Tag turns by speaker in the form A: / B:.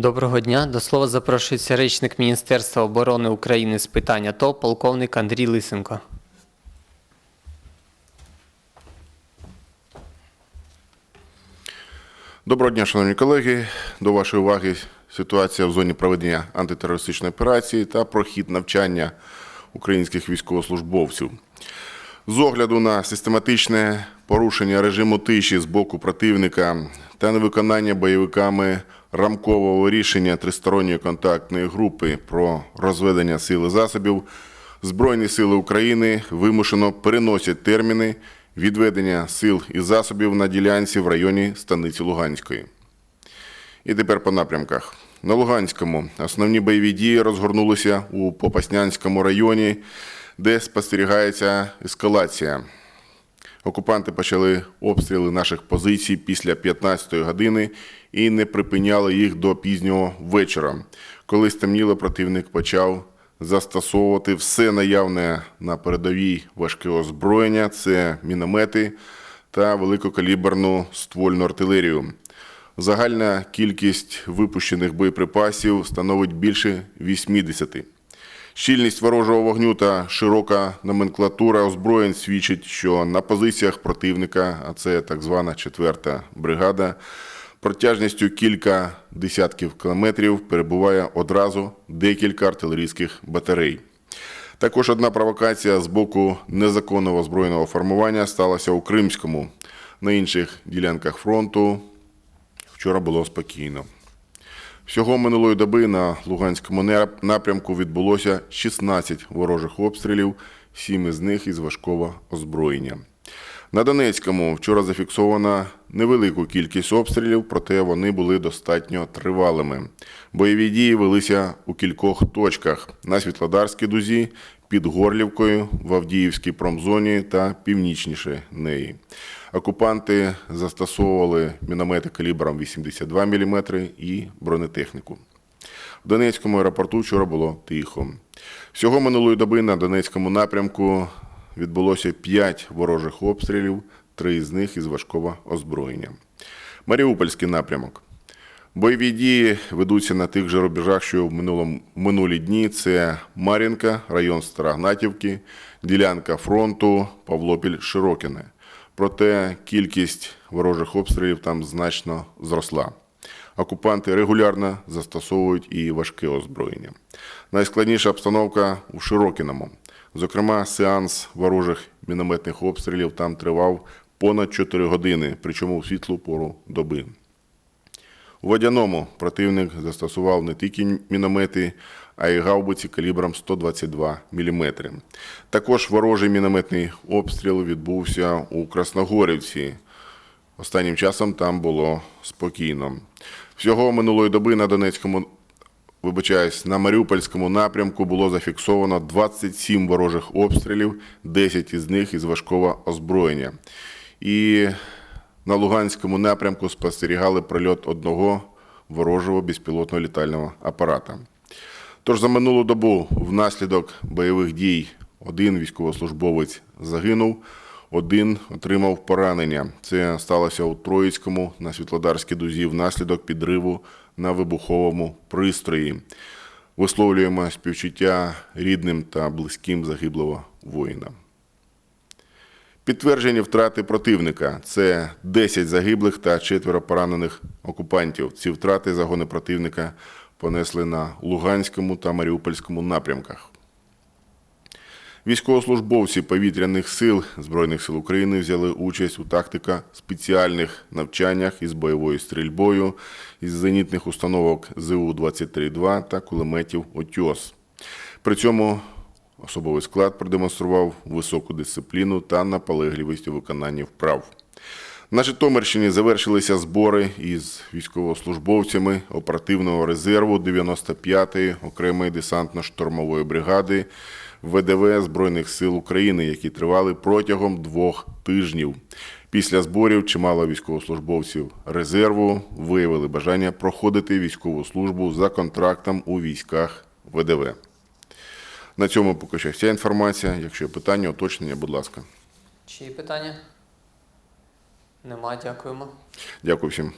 A: Доброго дня. До слова запрошується речник Міністерства оборони України з питань АТО, полковник Андрій Лисенко.
B: Доброго дня, шановні колеги. До вашої уваги ситуація в зоні проведення антитерористичної операції та прохід навчання українських військовослужбовців. З огляду на систематичне порушення режиму тиші з боку противника та невиконання бойовиками рамкового рішення тристоронньої контактної групи про розведення сил і засобів, Збройні сили України вимушено переносять терміни відведення сил і засобів на ділянці в районі станиці Луганської. І тепер по напрямках. На Луганському основні бойові дії розгорнулися у Попаснянському районі, де спостерігається ескалація. Окупанти почали обстріли наших позицій після 15-ї години і не припиняли їх до пізнього вечора. Коли стемніло, противник почав застосовувати все наявне на передовій важке озброєння це міномети та великокаліберну ствольну артилерію. Загальна кількість випущених боєприпасів становить більше 80. Щільність ворожого вогню та широка номенклатура озброєнь свідчить, що на позиціях противника, а це так звана четверта бригада, протяжністю кілька десятків кілометрів перебуває одразу декілька артилерійських батарей. Також одна провокація з боку незаконного збройного формування сталася у Кримському. На інших ділянках фронту вчора було спокійно. Всього минулої доби на Луганському напрямку відбулося 16 ворожих обстрілів, 7 із них із важкого озброєння. На Донецькому вчора зафіксовано невелику кількість обстрілів, проте вони були достатньо тривалими. Бойові дії велися у кількох точках на Світлодарській дузі, під Горлівкою, в Авдіївській промзоні та північніше неї. Окупанти застосовували міномети калібром 82 мм і бронетехніку. В Донецькому аеропорту вчора було тихо. Всього минулої доби на Донецькому напрямку відбулося 5 ворожих обстрілів, три з них із важкого озброєння. Маріупольський напрямок. Бойові дії ведуться на тих же рубежах, що в минулому минулі дні. Це Мар'їнка, район Старогнатівки, ділянка фронту Павлопіль-Широкине. Проте кількість ворожих обстрілів там значно зросла. Окупанти регулярно застосовують і важке озброєння. Найскладніша обстановка у Широкіному. Зокрема, сеанс ворожих мінометних обстрілів там тривав понад 4 години, причому в світлу пору доби. У Водяному противник застосував не тільки міномети, а й гаубиці калібром 122 мм. Також ворожий мінометний обстріл відбувся у Красногорівці. Останнім часом там було спокійно. Всього минулої доби на Донецькому, вибачаюсь, на Маріупольському напрямку було зафіксовано 27 ворожих обстрілів, 10 із них із важкого озброєння. І на Луганському напрямку спостерігали прильот одного ворожого безпілотного літального апарата. Тож за минулу добу внаслідок бойових дій один військовослужбовець загинув, один отримав поранення. Це сталося у Троїцькому на Світлодарській дузі внаслідок підриву на вибуховому пристрої. Висловлюємо співчуття рідним та близьким загиблого воїна. Підтверджені втрати противника це 10 загиблих та четверо поранених окупантів. Ці втрати загони противника понесли на Луганському та Маріупольському напрямках. Військовослужбовці повітряних сил Збройних сил України взяли участь у тактика спеціальних навчаннях із бойовою стрільбою із зенітних установок ЗУ-23-2 та кулеметів «Отьос». При цьому особовий склад продемонстрував високу дисципліну та наполегливість у виконанні вправ. На Житомирщині завершилися збори із військовослужбовцями оперативного резерву 95-ї окремої десантно-штурмової бригади ВДВ Збройних сил України, які тривали протягом двох тижнів. Після зборів чимало військовослужбовців резерву виявили бажання проходити військову службу за контрактом у військах ВДВ. На цьому поки що вся інформація. Якщо є питання, уточнення, будь ласка.
A: Чи є питання? Нема, дякуємо.
B: Дякую всім.